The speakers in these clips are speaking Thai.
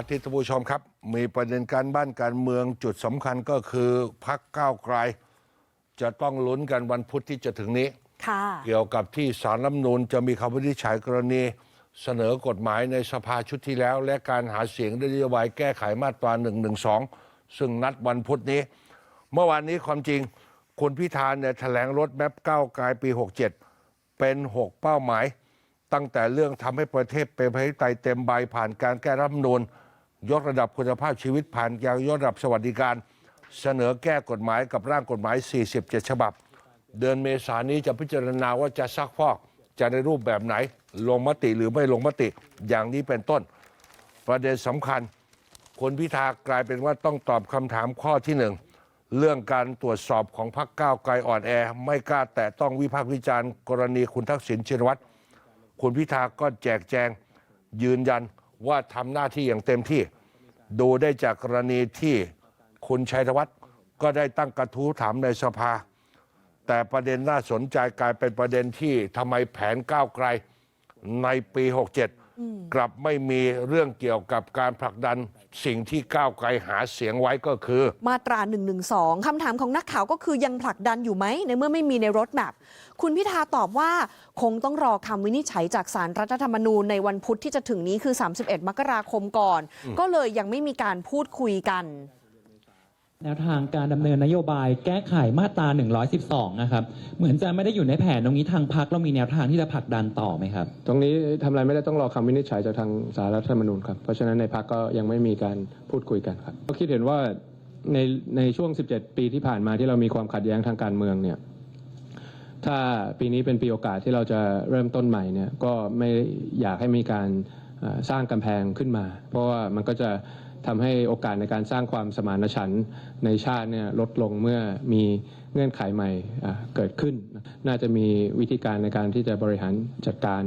อาทิตย์ท่านผู้ชมครับ มีประเด็นการบ้านการเมืองจุดสำคัญก็คือพักก้าวไกล จะต้องลุ้นกันวันพุธที่จะถึงนี้ค่ะเกี่ยวกับที่สารรัฐธรรมนูญจะมีคำวินิจฉัยกรณี เสนอกฎหมายในสภาชุดที่แล้ว และการหาเสียงด้วยนโยบายแก้ไขมาตรา1นึซึ่งนัดวันพุธนี้ เมื่อวานนี้ความจริงคุณพิธาเนี่ยแถลงรถแมพก้าวไกลปี 67 เป็น 6 เป้าหมาย ตั้งแต่เรื่องทำให้ประเทศเป็นประชาธิปไตยเต็มใบผ่านการแก้รัฐธรรมนูญ ยกระดับคุณภาพชีวิตผ่านการยกระดับสวัสดิการ เสนอแก้กฎหมายกับร่างกฎหมาย 47 ฉบับ เดือนเมษายนนี้จะพิจารณาว่าจะซักฟอกจะในรูปแบบไหน ลงมติหรือไม่ลงมติอย่างนี้เป็นต้น ประเด็นสำคัญคุณพิธากลายเป็นว่าต้องตอบคำถามข้อที่หนึ่งเรื่องการตรวจสอบของพรรคก้าวไกลอ่อนแอ ไม่กล้าแตะต้องวิพากษ์วิจารณ์ กรณีคุณทักษิณชินวัตรคุณพิธาก็แจกแจงยืนยัน ว่าทำหน้าที่อย่างเต็มที่ ดูได้จากกรณีที่คุณชัยธวัฒน์ก็ได้ตั้งกระทู้ถามในสภา แต่ประเด็นน่าสนใจกลายเป็นประเด็นที่ทำไมแผนก้าวไกลในปี 67 กลับไม่มีเรื่องเกี่ยวกับการผลักดันสิ่งที่ก้าวไกลหาเสียงไว้ก็คือ มาตรา112คำถามของนักข่าวก็คือยังผลักดันอยู่ไหม ในเมื่อไม่มีในรถแมพคุณพิธาตอบว่าคงต้องรอคำวินิจฉัยจากสารรัฐธรรมนูญในวันพุธที่จะถึงนี้คือ 31 มกราคมก่อน ก็เลยยังไม่มีการพูดคุยกัน แนวทางการดำเนินนโยบายแก้ไขมาตรา 112 นะครับ เหมือนจะไม่ได้อยู่ในแผนตรงนี้ทางพักเรามีแนวทางที่จะผลักดันต่อไหมครับ ตรงนี้ทำอะไรไม่ได้ต้องรอคำวินิจฉัยจากทางสารรัฐธรรมนูญครับ เพราะฉะนั้นในพักก็ยังไม่มีการพูดคุยกันครับก็คิดเห็นว่าในในช่วง 17 ปีที่ผ่านมาที่เรามีความขัดแย้งทางการเมืองเนี่ยถ้าปีนี้เป็นปีโอกาสที่เราจะเริ่มต้นใหม่เนี่ยก็ไม่อยากให้มีการสร้างกำแพงขึ้นมา เพราะว่ามันก็จะ ทำให้โอกาสในการสร้างความสมานฉันท์ในชาติเนี่ยลดลงเมื่อมีเงื่อนไขใหม่เกิดขึ้น น่าจะมีวิธีการในการที่จะบริหารจัดการ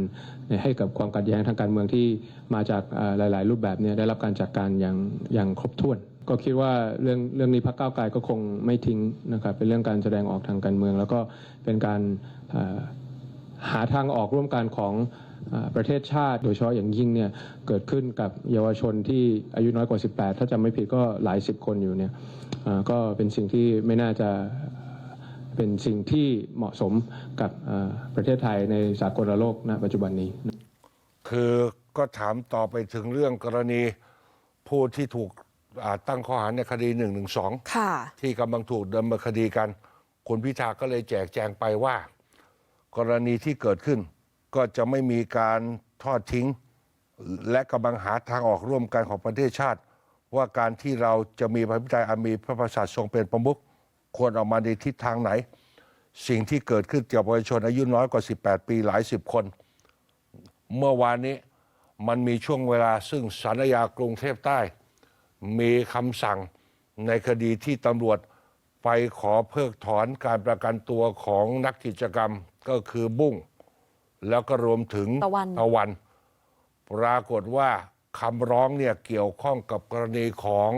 ให้กับความขัดแย้งทางการเมืองที่มาจากหลาย ๆ รูปแบบเนี่ยได้รับการจัดการอย่างอย่างครบถ้วน ก็คิดว่าเรื่องเรื่องนี้พรรคก้าวไกลก็คงไม่ทิ้งนะครับเป็นเรื่องการแสดงออกทางการเมือง แล้วก็เป็นการหาทางออกร่วมกันของ ประเทศชาติ โดยเฉพาะอย่างยิ่งเนี่ยเกิดขึ้นกับเยาวชนที่อายุน้อยกว่า 18 ถ้าจำไม่ผิดก็หลายสิบคนอยู่เนี่ยอ่าก็เป็นสิ่งที่ไม่น่าจะเป็นสิ่งที่เหมาะสมกับอ่าประเทศไทยในสากลโลกณปัจจุบันนี้ คือก็ถามต่อไปถึงเรื่องกรณีผู้ที่ถูกอ่าตั้งข้อหาในคดี1นึค่ะที่กำลังถูกดำเนินคดีกัน คุณพิธาก็เลยแจกแจงไปว่า กรณีที่เกิดขึ้น ก็จะไม่มีการทอดทิ้ง และกำลังหาทางออกร่วมกันของประเทศชาติ ว่าการที่เราจะมีพระพิไตยอันมีพระประสาททรงเป็นประมุขควรออกมาในทิศทางไหน สิ่งที่เกิดขึ้นเกี่ยวกับประชาชนอายุน้อยกว่า 18 ปีหลายสิบคน เมื่อวานนี้มันมีช่วงเวลาซึ่งสารยากรุงเทพใต้ มีคำสั่งในคดีที่ตำรวจไปขอเพิกถอนการประกันตัวของนักกิจกรรมก็คือบุ้ง แล้วก็รวมถึงตะวัน ตะวัน ปรากฏว่าคำร้องเนี่ยเกี่ยวข้องกับกรณีของ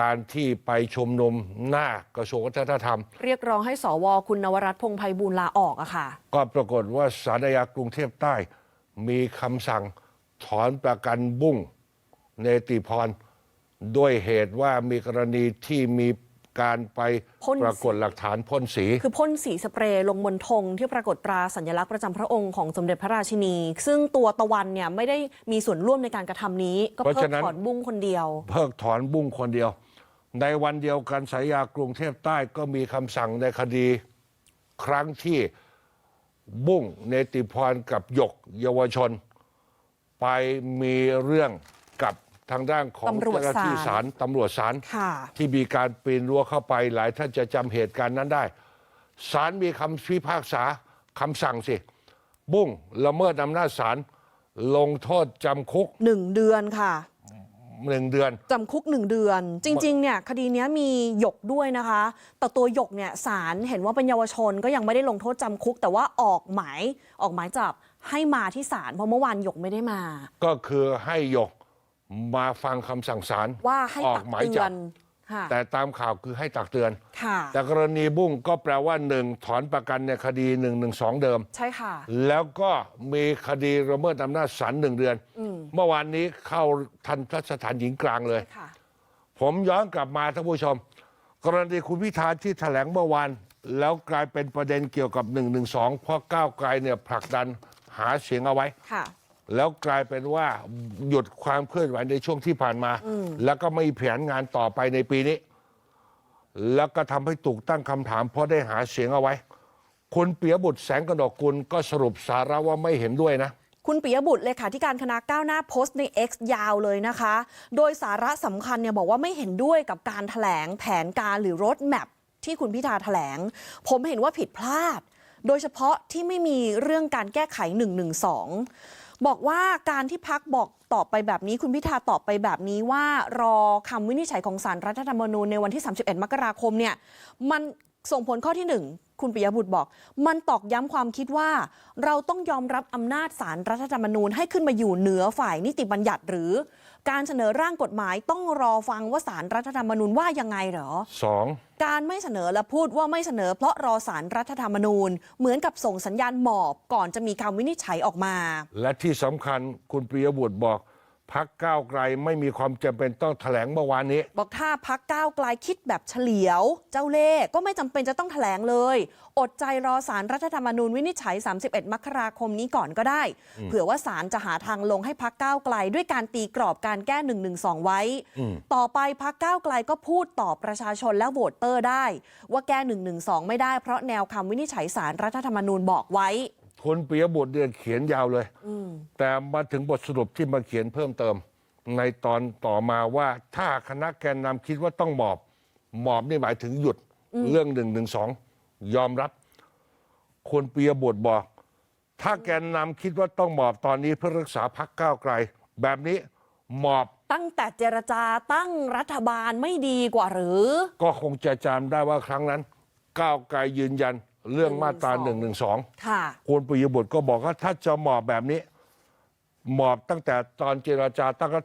การที่ไปชุมนุมหน้ากระทรวงวัฒนธรรม เรียกร้องให้สวคุณนวรัตน์พงษ์ไพบูลย์ลาออกอะค่ะ ก็ปรากฏว่าสารยากรุงเทพใต้มีคำสั่งถอนประกันบุ้งเนติพร ด้วยเหตุว่ามีกรณีที่มี การไปพ่นสีปรากฏหลักฐานพ่นสี คือพ่นสีสเปรย์ลงบนธงที่ปรากฏตราสัญลักษณ์ประจำพระองค์ของสมเด็จพระราชินี ซึ่งตัวตะวันเนี่ยไม่ได้มีส่วนร่วมในการกระทำนี้ ก็เพราะเพิฉะกนั้นถอนบุ้งคนเดียว เพิกถอนบุ้งคนเดียว ในวันเดียวกันสายยากรุงเทพใต้ก็มีคำสั่งในคดีครั้งที่บุ้งเนติพรกับหยกเยาวชน ไปมีเรื่องกับ ทางด้านของตำรวจเจ้าหน้าที่ศาศาล ลตำรวจศาลค่ะ ที่มีการปีนรั้วเข้าไปหลายท่านจะจำเหตุการณ์นั้นได้ศาลมีคำพิพากษาคำสั่งสิ บุ้งละเมิดอำนาจศาลลงโทษจำคุกหนึ่งเดือนค่ะหนึ่งเดือน จำคุกหนึ่งเดือน จริงๆเนี่ยคดีเนี้ยมีหยกด้วยนะคะ แต่ตัวหยกเนี่ยศาลเห็นว่าเป็นเยาวชนก็ยังไม่ได้ลงโทษจำคุก แต่ว่าออกหมายออกหมายจับให้มาที่ศาลเพราะเมื่อวานหยกไม่ได้มา ก็คือให้หยก มาฟังคำสั่งศาลว่าให้ออตักกหมายเตืจัอบนค่ะแต่ตามข่าวคือให้ตักเตือน ค่ะ แต่กรณีบุ้งก็แปลว่าหนึ่งถอนประกันในคดี1นึเดิม ใช่ค่ะ แล้วก็มีคดีระเมิดอำนาจศาลหนึ่งเดือน อืมเมื่อวานนี้เข้าทันทสถานหญิงกลางเลยค่ะ ผมย้อนกลับมาท่านผู้ชม กรณีคุณพิธาที่แถลงเมื่อวาน แล้วกลายเป็นประเด็นเกี่ยวกับ1นึเพราะก้าวไกลเนี่ยผลักดันหาเสียงเอาไว้ ค่ะ แล้วกลายเป็นว่าหยุดความเคลื่อนไหวในช่วงที่ผ่านมา แล้วก็ไม่มีแผนงานต่อไปในปีนี้ แล้วก็ทำให้ถูกตั้งคำถาม เพราะได้หาเสียงเอาไว้ คุณเปียบุตรแสงกนกกุลก็สรุปสาระว่าไม่เห็นด้วยนะคุณปิยบุตรเลขาธิการคณะก้าวหน้าโพสต์ใน X ยาวเลยนะคะ โดยสาระสำคัญเนี่ยบอกว่าไม่เห็นด้วยกับการถแถลงแผนการหรือรถแมพที่คุณพิธาถแถลง ผมเห็นว่าผิดพลาด โดยเฉพาะที่ไม่มีเรื่องการแก้ไข 112 บอกว่าการที่พักบอกตอบไปแบบนี้ คุณพิธาตอบไปแบบนี้ว่ารอคำวินิจฉัยของสารรัฐธรรมนูญในวันที่ 31 มกราคมเนี่ยมันส่งผลข้อที่หนึ่ง คุณปิยบุตรบอก มันตอกย้ำความคิดว่า เราต้องยอมรับอำนาจสารรัฐธรรมนูญให้ขึ้นมาอยู่เหนือฝ่ายนิติบัญญัติหรือ การเสนอร่างกฎหมายต้องรอฟังว่าสารรัฐธรรมนูญว่ายังไงเหรอสองการไม่เสนอและพูดว่าไม่เสนอ เพราะรอสารรัฐธรรมนูญ เหมือนกับส่งสัญญาณหมอบก่อนจะมีคำวินิจฉัยออกมา และที่สำคัญคุณปิยบุตรบอก พักก้าวไกลไม่มีความจำเป็นต้องแถลงเมื่อวานนี้ บอกถ้าพักก้าวไกลคิดแบบเฉลียว เจ้าเล่ห์ก็ไม่จำเป็นจะต้องแถลงเลย อดใจรอสารรัฐธรรมนูญวินิจฉัย 31 มกราคมนี้ก่อนก็ได้ เผื่อว่าสารจะหาทางลงให้พักก้าวไกล ด้วยการตีกรอบการแก้112ไว้ ต่อไปพักก้าวไกลก็พูดต่อประชาชนและโหวตเตอร์ได้ ว่าแก้112ไม่ได้เพราะแนวคำวินิจฉัยสารรัฐธรรมนูญบอกไว้ คุณปิยบุตรเดือนเขียนยาวเลย แต่มาถึงบทสรุปที่มาเขียนเพิ่มเติม ในตอนต่อมาว่าถ้าคณะแกนนำคิดว่าต้องหมอบ หมอบนี่หมายถึงหยุดเรื่องหนึ่งหนึ่งสองยอมรับคุณปิยบุตรบอก ถ้าแกนนำคิดว่าต้องหมอบตอนนี้เพื่อรักษาพักก้าวไกล แบบนี้หมอบตั้งแต่เจรจาตั้งรัฐบาลไม่ดีกว่าหรือ ก็คงจะจำได้ว่าครั้งนั้น ก้าวไกลยืนยัน เรื่องมาตราหนึ่งหนึ่งสองค่ะ คุณปิยบุตรก็บอกว่าถ้าจะหมอบแบบนี้ หมอบตั้งแต่ตอนเจราจาตั้งรัฐ